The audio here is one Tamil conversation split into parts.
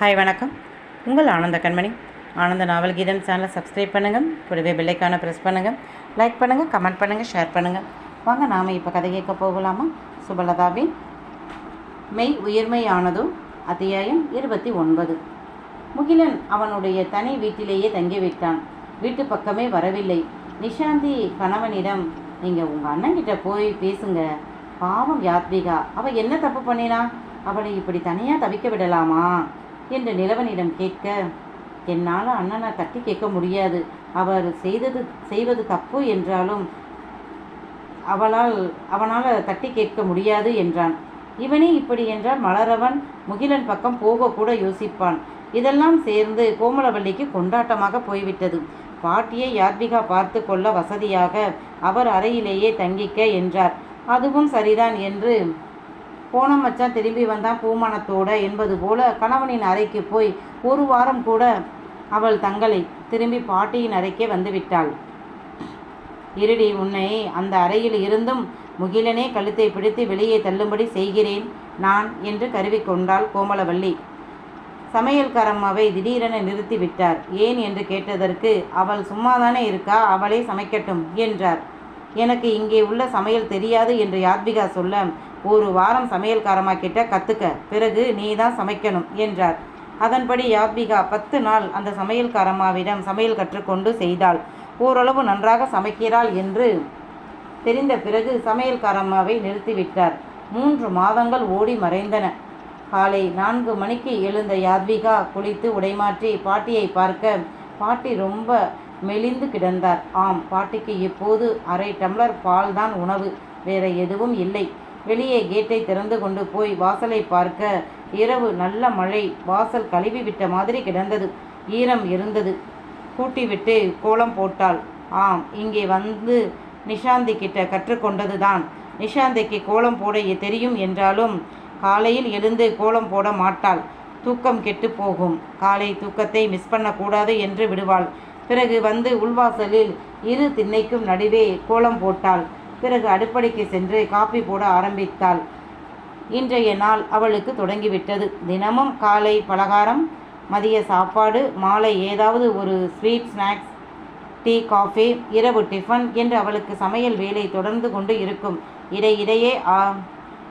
ஹாய் வணக்கம். உங்கள் ஆனந்த கண்மணி. ஆனந்த நாவல் கீதம் சேனலை சப்ஸ்கிரைப் பண்ணுங்கள் கூடவே பெல்லைக்கான ப்ரெஸ் பண்ணுங்கள் லைக் பண்ணுங்கள் கமெண்ட் பண்ணுங்கள் ஷேர் பண்ணுங்கள் வாங்க நாம் இப்போ கதை கேட்க போகலாமா? சுபலதாவின் மெய் உயிர்மையானதோ? அத்தியாயம் இருபத்தி ஒன்பது. முகிலன் அவனுடைய தனி வீட்டிலேயே தங்கிவிட்டான். வீட்டு பக்கமே வரவில்லை. நிஷாந்தி கணவனிடம் நீங்கள் உங்கள் அண்ணன்கிட்ட போய் பேசுங்க. பாவம் யாத்விகா. அவள் என்ன தப்பு பண்ணினா? அவளை இப்படி தனியாக தவிக்க விடலாமா? என்று நிலவனிடம் கேட்க என்னால் அண்ணனை தட்டி கேட்க முடியாது. அவர் செய்தது செய்வது தப்பு என்றாலும் அவளால் அவனால் தட்டி கேட்க முடியாது என்றான். இவனே இப்படி என்றால் மலரவன் முகிலன் பக்கம் போகக்கூட யோசிப்பான். இதெல்லாம் சேர்ந்து கோமலவல்லிக்கு கொண்டாட்டமாக போய்விட்டது. பாட்டியை யாத்விகா பார்த்து கொள்ள வசதியாக அவர் அறையிலேயே தங்கிக்க என்றார். அதுவும் சரிதான் என்று போன மச்சான் திரும்பி வந்தான் பூமணத்தோட என்பது போல கணவனின் அறைக்கு போய் ஒரு வாரம் கூட அவள் தங்களை திரும்பி பாட்டியின் அறைக்கே வந்துவிட்டாள் இருடி உன்னை அந்த அறையில் இருந்தும் முகிலனே கழுத்தை பிடித்து வெளியே தள்ளும்படி செய்கிறேன் நான் என்று கருவிக்கொண்டாள் கோமலவள்ளி. சமையல்காரம்மாவை திடீரென நிறுத்தி விட்டார். ஏன் என்று கேட்டதற்கு அவள் சும்மாதானே இருக்கா? அவளே சமைக்கட்டும் என்றார். எனக்கு இங்கே உள்ள சமையல் தெரியாது என்று யாத்விகா சொல்ல ஒரு வாரம் சமையல்காரமா கிட்ட கற்றுக்க பிறகு நீ தான் சமைக்கணும் என்றார். அதன்படி யாத்விகா பத்து நாள் அந்த சமையல்காரம்மாவிடம் சமையல் கற்றுக்கொண்டு செய்தாள். ஓரளவு நன்றாக சமைக்கிறாள் என்று தெரிந்த பிறகு சமையல்காரம்மாவை நிறுத்திவிட்டார். மூன்று மாதங்கள் ஓடி மறைந்தன. காலை நான்கு மணிக்கு எழுந்த யாத்விகா குளித்து உடைமாற்றி பாட்டியை பார்க்க பாட்டி ரொம்ப மெலிந்து கிடந்தார். ஆம் பாட்டிக்கு இப்போது அரை டம்ளர் பால் தான் உணவு. வேற எதுவும் இல்லை. வெளியே கேட்டை திறந்து கொண்டு போய் வாசலை பார்க்க இரவு நல்ல மழை. வாசல் கழுவி விட்ட மாதிரி கிடந்தது. ஈரம் இருந்தது. கூட்டிவிட்டு கோலம் போட்டாள். ஆம் இங்கே வந்து நிஷாந்தி கிட்ட கற்றுக்கொண்டதுதான் நிஷாந்திக்கு கோலம் போட தெரியும் என்றாலும் காலையில் எழுந்து கோலம் போட மாட்டாள். தூக்கம் கெட்டு போகும். காலை தூக்கத்தை மிஸ் பண்ணக்கூடாது என்று விடுவாள். பிறகு வந்து உள்வாசலில் இரு திண்ணைக்கும் நடுவே கோலம் போட்டாள். பிறகு அடுப்படைக்கு சென்று காப்பி போட ஆரம்பித்தாள். இன்றைய நாள் அவளுக்கு தொடங்கிவிட்டது. தினமும் காலை பலகாரம் மதிய சாப்பாடு மாலை ஏதாவது ஒரு ஸ்வீட் ஸ்நாக்ஸ் டீ காஃபி இரவு டிஃபன் என்று அவளுக்கு சமையல் வேலை தொடர்ந்து கொண்டு இருக்கும். இடையிடையே ஆ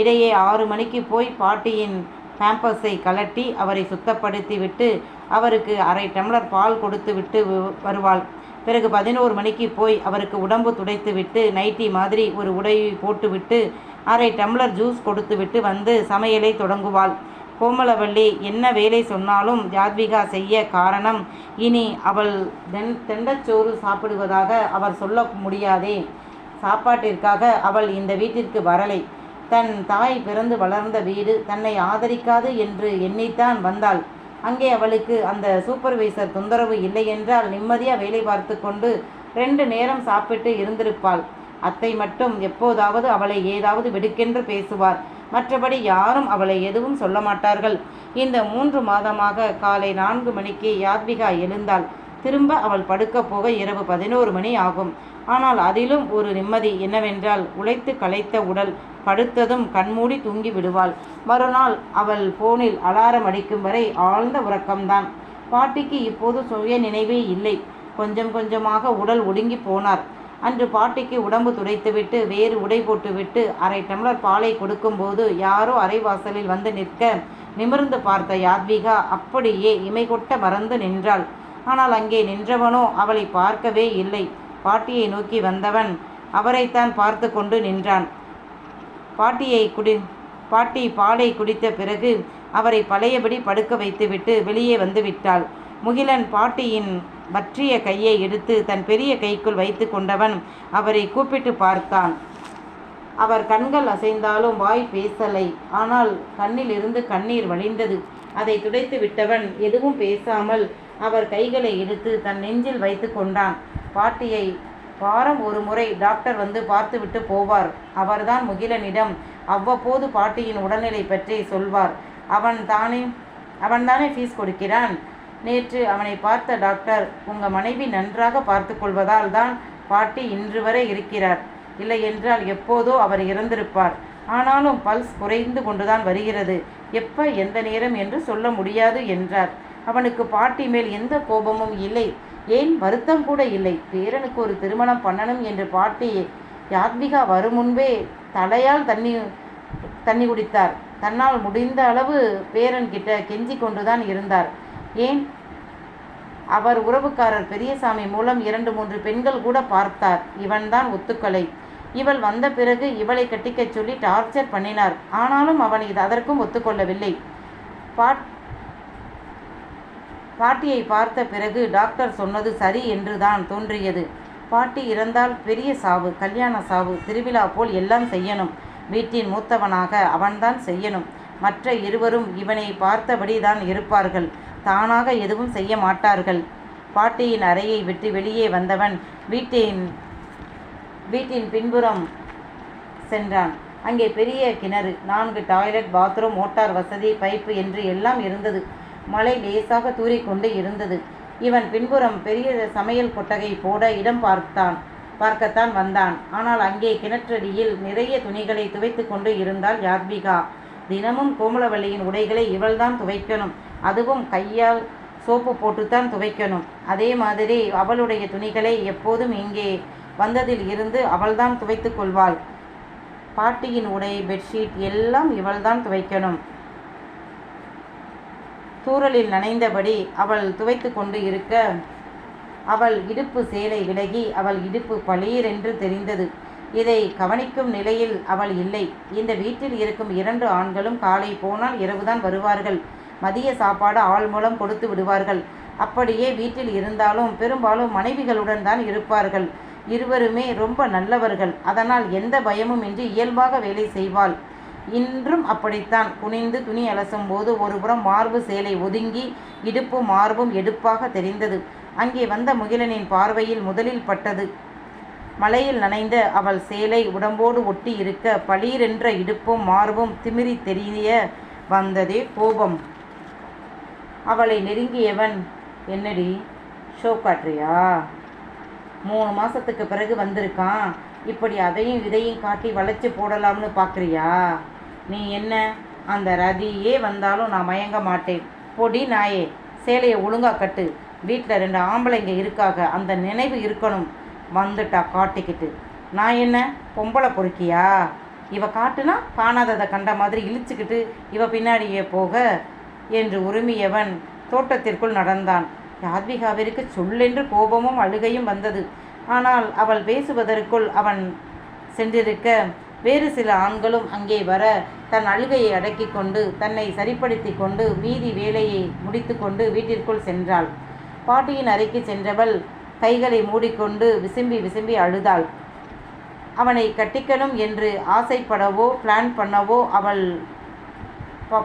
இடையே ஆறு மணிக்கு போய் பாட்டியின் பேம்பர்ஸை கலட்டி அவரை சுத்தப்படுத்தி விட்டு அவருக்கு அரை டம்ளர் பால் கொடுத்து விட்டு வருவாள். பிறகு பதினோரு மணிக்கு போய் அவருக்கு உடம்பு துடைத்து விட்டு நைட்டி மாதிரி ஒரு உடையை போட்டுவிட்டு அரை டம்ளர் ஜூஸ் கொடுத்து விட்டு வந்து சமையலை தொடங்குவாள். கோமலவள்ளி என்ன வேலை சொன்னாலும் ஜாத்விகா செய்ய காரணம் இனி அவள் தென் தெண்டச்சோறு சாப்பிடுவதாக அவர் சொல்ல முடியாதே. சாப்பாட்டிற்காக அவள் இந்த வீட்டிற்கு வரலை. தன் தாய் பிறந்து வளர்ந்த வீடு தன்னை ஆதரிக்காது என்று எண்ணித்தான் வந்தாள். அங்கே அவளுக்கு அந்த சூப்பர்வைசர் தொந்தரவு இல்லை என்றால் நிம்மதியாக வேலை பார்த்து கொண்டு ரெண்டு நேரம் சாப்பிட்டு இருந்திருப்பாள். அத்தை மட்டும் எப்போதாவது அவளை ஏதாவது வெடுக்கென்று பேசுவார். மற்றபடி யாரும் அவளை எதுவும் சொல்ல மாட்டார்கள். இந்த மூன்று மாதமாக காலை நான்கு மணிக்கு யாத்விகா எழுந்தாள். திரும்ப அவள் படுக்க போக இரவு பதினோரு மணி ஆகும். ஆனால் அதிலும் ஒரு நிம்மதி என்னவென்றால் உழைத்து களைத்த உடல் படுத்ததும் கண்மூடி தூங்கி விடுவாள். மறுநாள் அவள் போனில் அலாரம் அடிக்கும் வரை ஆழ்ந்த உறக்கம்தான். பாட்டிக்கு இப்போது சுய நினைவே இல்லை. கொஞ்சம் கொஞ்சமாக உடல் ஒடுங்கி போனார். அன்று பாட்டிக்கு உடம்பு துடைத்துவிட்டு வேறு உடை போட்டுவிட்டு அரை டம்ளர் பாலை கொடுக்கும்போது யாரோ அரைவாசலில் வந்து நிற்க நிமிர்ந்து பார்த்த யாத்விகா அப்படியே இமை கொட்ட மறந்து நின்றாள். ஆனால் அங்கே நின்றவனோ அவளை பார்க்கவே இல்லை. பாட்டியை நோக்கி வந்தவன் அவரைத்தான் பார்த்து கொண்டு நின்றான். பாட்டியை குடி பாட்டி பாலை குடித்த பிறகு அவரை பழையபடி படுக்க வைத்துவிட்டு வெளியே வந்து விட்டாள் முகிலன் பாட்டியின் வற்றிய கையை எடுத்து தன் பெரிய கைக்குள் வைத்து கொண்டவன் அவரை கூப்பிட்டு பார்த்தான். அவர் கண்கள் அசைந்தாலும் வாய் பேசலை. ஆனால் கண்ணிலிருந்து கண்ணீர் வழிந்தது. அதை துடைத்து விட்டவன் எதுவும் பேசாமல் அவர் கைகளை எடுத்து தன் நெஞ்சில் வைத்து கொண்டான். பாட்டியை வாரம் ஒரு முறை டாக்டர் வந்து பார்த்துவிட்டு போவார். அவர்தான் முகிலனிடம் அவ்வப்போது பாட்டியின் உடல்நிலை பற்றி சொல்வார். அவன் தானே அவன்தானே ஃபீஸ் கொடுக்கிறான்? நேற்று அவனை பார்த்த டாக்டர் உங்கள் மனைவி நன்றாக பார்த்து கொள்வதால் தான் பாட்டி இன்று வரை இருக்கிறார். இல்லை என்றால் எப்போதோ அவர் இறந்திருப்பார். ஆனாலும் பல்ஸ் குறைந்து கொண்டுதான் வருகிறது. எப்ப? எந்த நேரம் என்று சொல்ல முடியாது என்றார். அவனுக்கு பாட்டி மேல் எந்த கோபமும் இல்லை. ஏன்? வருத்தம் கூட இல்லை. பேரனுக்கு ஒரு திருமணம் பண்ணணும் என்று பாட்டி யாத்மிகா வரும் முன்பே தலையால் தண்ணி தண்ணி குடித்தார். தன்னால் முடிந்த அளவு பேரன் கிட்ட கெஞ்சி கொண்டுதான் இருந்தார். ஏன்? அவர் உறவுக்காரர் பெரியசாமி மூலம் இரண்டு மூன்று பெண்கள் கூட பார்த்தார். இவன்தான் ஒத்துக்கலை இவள் வந்த பிறகு இவளை கட்டிக்கச் சொல்லி டார்ச்சர் பண்ணினார். ஆனாலும் அவன் இது அதற்கும் ஒத்துக்கொள்ளவில்லை. பாட் பாட்டியை பார்த்த பிறகு டாக்டர் சொன்னது சரி என்றுதான் தோன்றியது. பாட்டி இறந்தால் பெரிய சாவு கல்யாண சாவு திருவிழா போல் எல்லாம் செய்யணும். வீட்டின் மூத்தவனாக அவன்தான் செய்யணும். மற்ற இருவரும் இவனை பார்த்தபடி தான் இருப்பார்கள். தானாக எதுவும் செய்ய மாட்டார்கள். பாட்டியின் அறையை விட்டு வெளியே வந்தவன் வீட்டின் வீட்டின் பின்புறம் சென்றான். அங்கே பெரிய கிணறு நான்கு டாய்லெட் பாத்ரூம் மோட்டார் வசதி பைப்பு என்று எல்லாம் இருந்தது. மழை லேசாக தூறிக்கொண்டு இருந்தது. இவன் பின்புறம் பெரிய சமையல் கொட்டகை போட இடம் பார்த்தான் பார்க்கத்தான் வந்தான். ஆனால் அங்கே கிணற்றடியில் நிறைய துணிகளை துவைத்து கொண்டு இருந்தாள் யார்பிகா தினமும் கோமலவள்ளியின் உடைகளை இவள்தான் துவைக்கணும். அதுவும் கையால் சோப்பு போட்டுத்தான் துவைக்கணும். அதே மாதிரி அவளுடைய துணிகளை எப்போதும் இங்கே வந்ததில் இருந்து அவள்தான் துவைத்து கொள்வாள். பாட்டியின் உடை பெட்ஷீட் எல்லாம் இவள்தான் துவைக்கணும். தூறலில் நனைந்தபடி அவள் துவைத்து கொண்டு இருக்க அவள் இடுப்பு சேலை விலகி அவள் இடுப்பு பளீரென்று தெரிந்தது. இதை கவனிக்கும் நிலையில் அவள் இல்லை. இந்த வீட்டில் இருக்கும் இரண்டு ஆண்களும் காலை போனால் இரவுதான் வருவார்கள். மதிய சாப்பாடு ஆள் மூலம் கொடுத்து விடுவார்கள். அப்படியே வீட்டில் இருந்தாலும் பெரும்பாலும் மனைவிகளுடன் தான் இருப்பார்கள். இருவருமே ரொம்ப நல்லவர்கள். அதனால் எந்த பயமும் இன்றி இயல்பாக வேலை செய்வாள். இன்றும் அப்படித்தான். குனிந்து துணி அலசும் போது ஒருபுறம் மார்பு சேலை ஒதுங்கி இடுப்பு மார்பும் எடுப்பாக தெரிந்தது. அங்கே வந்த முகிலனின் பார்வையில் முதலில் பட்டது. மலையில் நனைந்த அவள் சேலை உடம்போடு ஒட்டி இருக்க பளீரென்ற இடுப்பும் மார்பும் திமிரி தெரிய வந்ததே கோபம். அவளை நெருங்கியவன் என்னடி? ஷோ காட்டுறியா? மூணு மாதத்துக்கு பிறகு வந்திருக்கான். இப்படி அதையும் இதையும் காட்டி வளைச்சி போடலாம்னு பார்க்குறியா நீ என்ன? அந்த ரதியே வந்தாலும் நான் மயங்க மாட்டேன். பொடி நாயே சேலையை ஒழுங்காக கட்டு. வீட்டில் ரெண்டு ஆம்பளைங்க இருக்காக அந்த நினைவு இருக்கணும். வந்துட்டா காட்டிக்கிட்டு. நான் என்ன? பொம்பளை பொறுக்கியா? இவ காட்டுனா காணாததை கண்ட மாதிரி இழிச்சுக்கிட்டு இவ பின்னாடியே போக என்று உரிமையவன் தோட்டத்திற்குள் நடந்தான். யாத்விகாவிற்கு சொல்லென்று கோபமும் அழுகையும் வந்தது. ஆனால் அவள் பேசுவதற்குள் அவன் சென்றிருக்க வேறு சில ஆண்களும் அங்கே வர தன் அழுகையை அடக்கி கொண்டு தன்னை சரிப்படுத்தி கொண்டு மீதி வேலையை முடித்துக்கொண்டு வீட்டிற்குள் சென்றாள். பாட்டியின் அறைக்கு சென்றவள் கைகளை மூடிக்கொண்டு விசும்பி விசும்பி அழுதாள். அவனை கட்டிக்கணும் என்று ஆசைப்படவோ பிளான் பண்ணவோ அவள்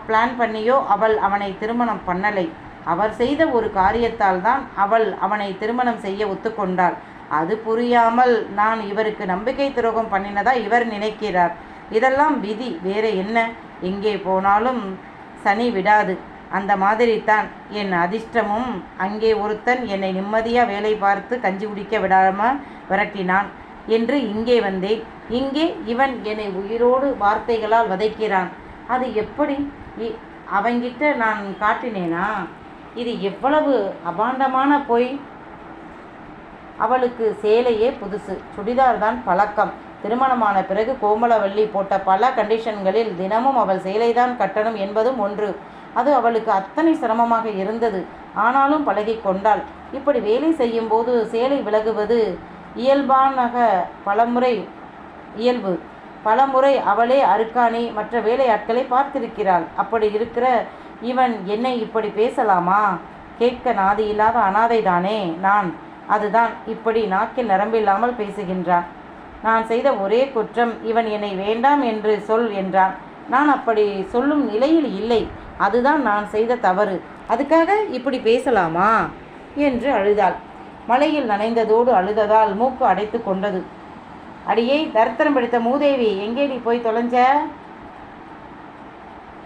பிளான் பண்ணியோ அவள் அவனை திருமணம் பண்ணலை. அவர் செய்த ஒரு காரியத்தால் தான் அவள் அவனை திருமணம் செய்ய ஒத்துக்கொண்டாள். அது புரியாமல் நான் இவருக்கு நம்பிக்கை துரோகம் பண்ணினதா இவர் நினைக்கிறார். இதெல்லாம் விதி வேற என்ன? எங்கே போனாலும் சனி விடாது. அந்த மாதிரி தான் என் அதிர்ஷ்டமும் அங்கே ஒருத்தன் என்னை நிம்மதியாக வேலை பார்த்து கஞ்சி குடிக்க விடாமல் விரட்டினான் என்று இங்கே வந்தேன். இங்கே இவன் என்னை உயிரோடு வார்த்தைகளால் வதைக்கிறான். அது எப்படி? இ- அவங்கிட்ட நான் காட்டினேனா? இது எவ்வளவு அபாண்டமான பொய்? அவளுக்கு சேலையே புதுசு. சுடிதார் தான் பழக்கம். திருமணமான பிறகு கோமலவள்ளி போட்ட பல கண்டிஷன்களில் தினமும் அவள் சேலைதான் கட்டணும் என்பதும் ஒன்று. அது அவளுக்கு அத்தனை சிரமமாக இருந்தது. ஆனாலும் பழகி கொண்டாள். இப்படி வேலை செய்யும் போது சேலை விலகுவது இயல்பானக பலமுறை இயல்பு. பலமுறை அவளே அருக்காணி மற்ற வேலையாட்களை பார்த்திருக்கிறாள். அப்படி இருக்கிற இவன் என்னை இப்படி பேசலாமா? கேட்க நாதி இல்லாத அனாதைதானே நான்? அதுதான் இப்படி நாக்கில் நரம்பில்லாமல் பேசுகின்றான். நான் செய்த ஒரே குற்றம் இவன் என்னை வேண்டாம் என்று சொல் என்றான். நான் அப்படி சொல்லும் நிலையில் இல்லை. அதுதான் நான் செய்த தவறு. அதுக்காக இப்படி பேசலாமா? என்று அழுதாள். மலையில் நனைந்ததோடு அழுததால் மூக்கு அடைத்து கொண்டது. அடியே தர்த்தனம் பிடித்த மூதேவி எங்கே நீ போய் தொலைஞ்ச?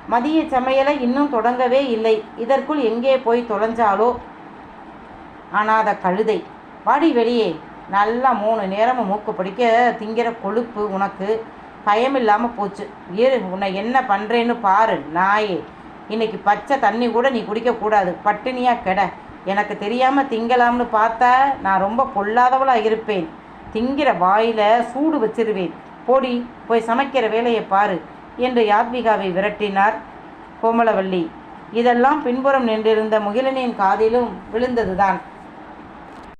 மதிய சமையலை இன்னும் தொடங்கவே இல்லை. இதற்குள் எங்கே போய் தொலைஞ்சாலோ? அனாத கழுதை. வாடி வெளியே. நல்லா மூணு நேரமும் மூக்கு பிடிக்க திங்கிற கொழுப்பு உனக்கு. பயமில்லாமல் போச்சு. இரு உன்னை என்ன பண்ணுறேன்னு பாரு நாயே. இன்னைக்கு பச்சை தண்ணி கூட நீ குடிக்கக்கூடாது பட்டினியாக கெட. எனக்கு தெரியாமல் திங்கலாம்னு பார்த்தா நான் ரொம்ப பொல்லாதவளாக இருப்பேன். திங்கிற வாயில் சூடு வச்சிருவேன். போடி போய் சமைக்கிற வேலையை பாரு. என்று யாத்விகாவை விரட்டினார் கோமலவல்லி. இதெல்லாம் பின்புறம் நின்றிருந்த முகிலனின் காதிலும் விழுந்ததுதான்.